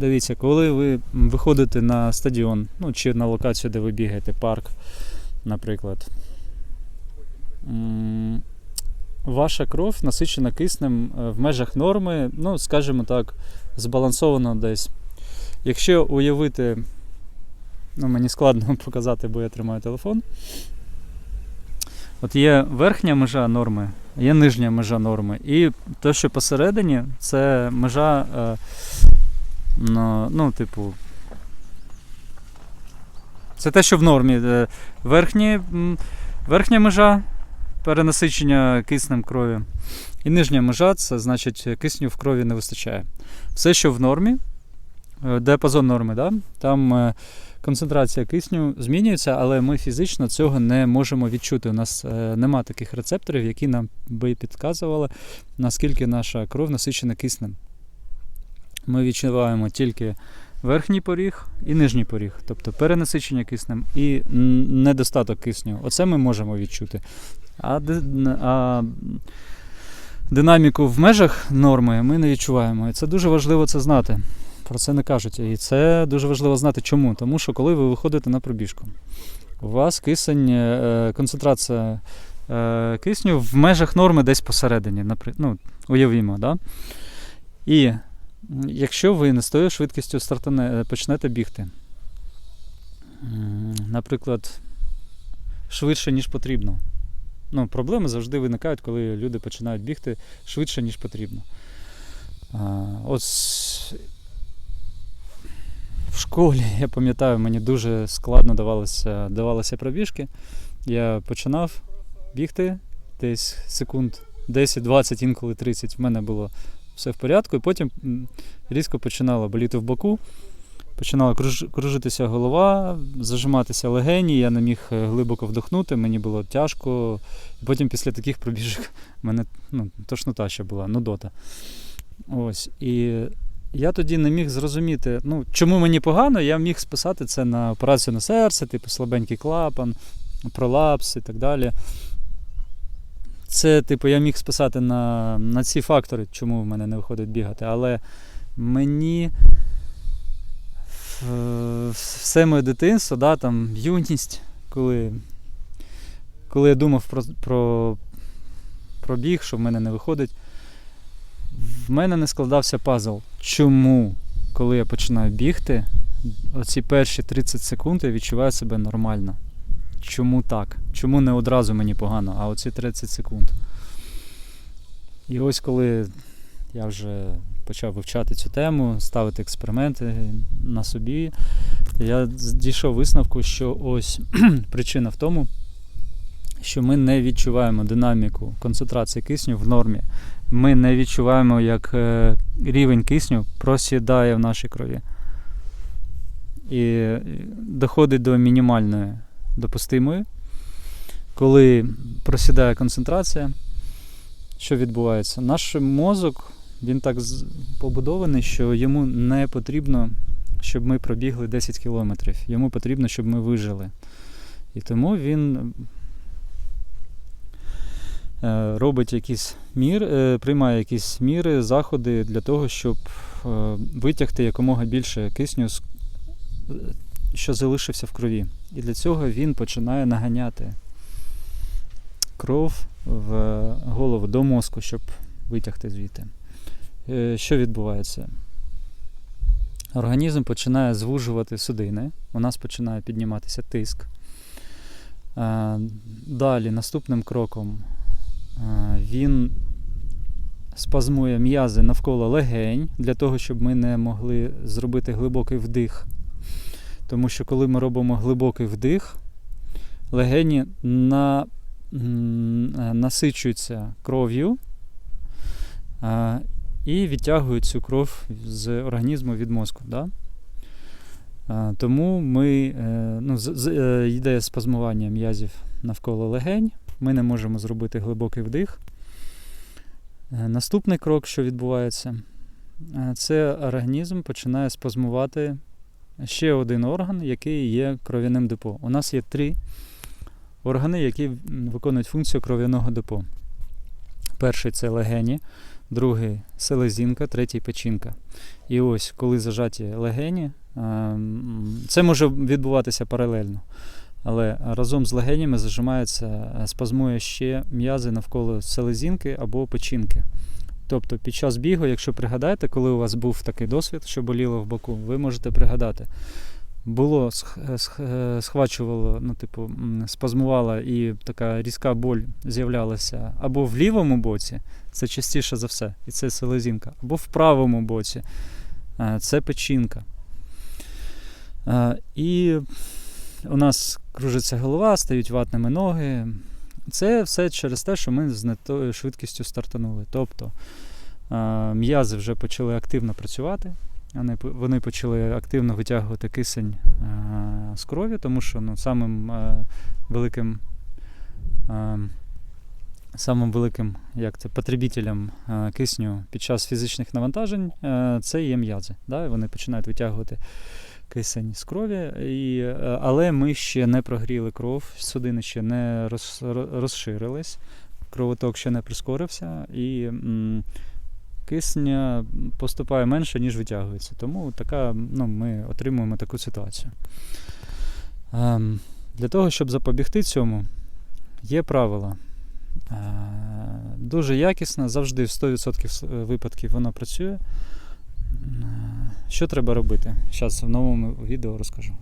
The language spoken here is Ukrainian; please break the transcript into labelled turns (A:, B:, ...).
A: Дивіться, коли ви виходите на стадіон, ну чи на локацію, де ви бігаєте, парк, наприклад. Ваша кров насичена киснем е, в межах норми, ну, скажімо так, збалансовано десь. Якщо уявити, ну мені складно показати, бо я тримаю телефон. От є верхня межа норми, є нижня межа норми. І те, що посередині, це межа, е, ну, ну, типу. Це те, що в нормі. Е, Верхні, верхня межа перенасичення киснем крові. І нижня межа це значить кисню в крові не вистачає. Все, що в нормі, е, діапазон норми, да? там е, концентрація кисню змінюється, але ми фізично цього не можемо відчути. У нас нема таких рецепторів, які нам би підказували, наскільки наша кров насичена киснем. Ми відчуваємо тільки верхній поріг і нижній поріг, тобто перенасичення киснем і недостаток кисню. Оце ми можемо відчути. А, а динаміку в межах норми ми не відчуваємо. І це дуже важливо це знати. Про це не кажуть. І це дуже важливо знати чому. Тому що коли ви виходите на пробіжку, у вас кисень, е, концентрація е, кисню в межах норми десь посередині, ну, уявімо, да? І якщо ви не з тою швидкістю стартане, е, почнете бігти, наприклад, швидше, ніж потрібно. Ну, проблеми завжди виникають, коли люди починають бігти швидше, ніж потрібно. От в школі, я пам'ятаю, мені дуже складно давалося, давалися пробіжки. Я починав бігти десь секунд 10-20, інколи 30. В мене було все в порядку, і потім різко починало боліти в боку. Починала кружитися голова, зажиматися легені, я не міг е, глибоко вдохнути, мені було тяжко. І потім після таких пробіжок в мене ну, тошнота ще була, нудота. Ось. І я тоді не міг зрозуміти, ну, чому мені погано, я міг списати це на операцію на серце, типу слабенький клапан, пролапс і так далі. Це, типу, я міг списати на, на ці фактори, чому в мене не виходить бігати. Але мені все моє дитинство, да, там, юність, коли, коли я думав про, про, про біг, що в мене не виходить, в мене не складався пазл. Чому, коли я починаю бігти, оці перші 30 секунд я відчуваю себе нормально. Чому так? Чому не одразу мені погано, а оці 30 секунд? І ось коли я вже почав вивчати цю тему, ставити експерименти на собі, я дійшов висновку, що ось причина в тому, що ми не відчуваємо динаміку концентрації кисню в нормі. Ми не відчуваємо, як е, рівень кисню просідає в нашій крові. І е, доходить до мінімальної допустимої. Коли просідає концентрація, що відбувається? Наш мозок він так побудований, що йому не потрібно, щоб ми пробігли 10 кілометрів. Йому потрібно, щоб ми вижили. І тому він е, робить якісь мір, е, приймає якісь міри, заходи для того, щоб е, витягти якомога більше кисню, з- що залишився в крові. І для цього він починає наганяти кров в голову до мозку, щоб витягти звідти. Е, Що відбувається? Організм починає звужувати судини, у нас починає підніматися тиск. Е, Далі, наступним кроком, е, він спазмує м'язи навколо легень для того, щоб ми не могли зробити глибокий вдих. Тому що коли ми робимо глибокий вдих, легені на, насичуються кров'ю е, і відтягують цю кров з організму від мозку. Да? Е, Тому ми, е, ну, з- з- е, йде спазмування м'язів навколо легень, ми не можемо зробити глибокий вдих. Е, Наступний крок, що відбувається, це організм починає спазмувати ще один орган, який є кров'яним депо. У нас є три органи, які виконують функцію кров'яного депо. Перший це легені, другий селезінка, третій печінка. І ось, коли зажаті легені, ем, це може відбуватися паралельно. Але разом з легенями зажимається, е, спазмує ще м'язи навколо селезінки або печінки. Тобто під час бігу, якщо пригадаєте, коли у вас був такий досвід, що боліло в боку, ви можете пригадати. Було сх- е, схвачувало, ну, типу, спазмувала і така різка боль з'являлася або в лівому боці, це частіше за все, і це селезінка, або в правому боці, е, це печінка. Е, І у нас кружиться голова, стають ватними ноги. Це все через те, що ми з не тою швидкістю стартанули. Тобто е, м'язи вже почали активно працювати, вони, почали активно витягувати кисень е, з крові, тому що ну, самим е, великим. Самим великим як це, потребітелем кисню під час фізичних навантажень це є м'язи. Да? Вони починають витягувати кисень з крові, і, е, але ми ще не прогріли кров, судини ще не роз, розширились, кровоток ще не прискорився, і м, кисня поступає менше, ніж витягується. Тому така, ну, ми отримуємо таку ситуацію. Ем, для того, щоб запобігти цьому, є правила. Е, Дуже якісно, завжди в 100% випадків воно працює. Що треба робити? Зараз в новому відео розкажу.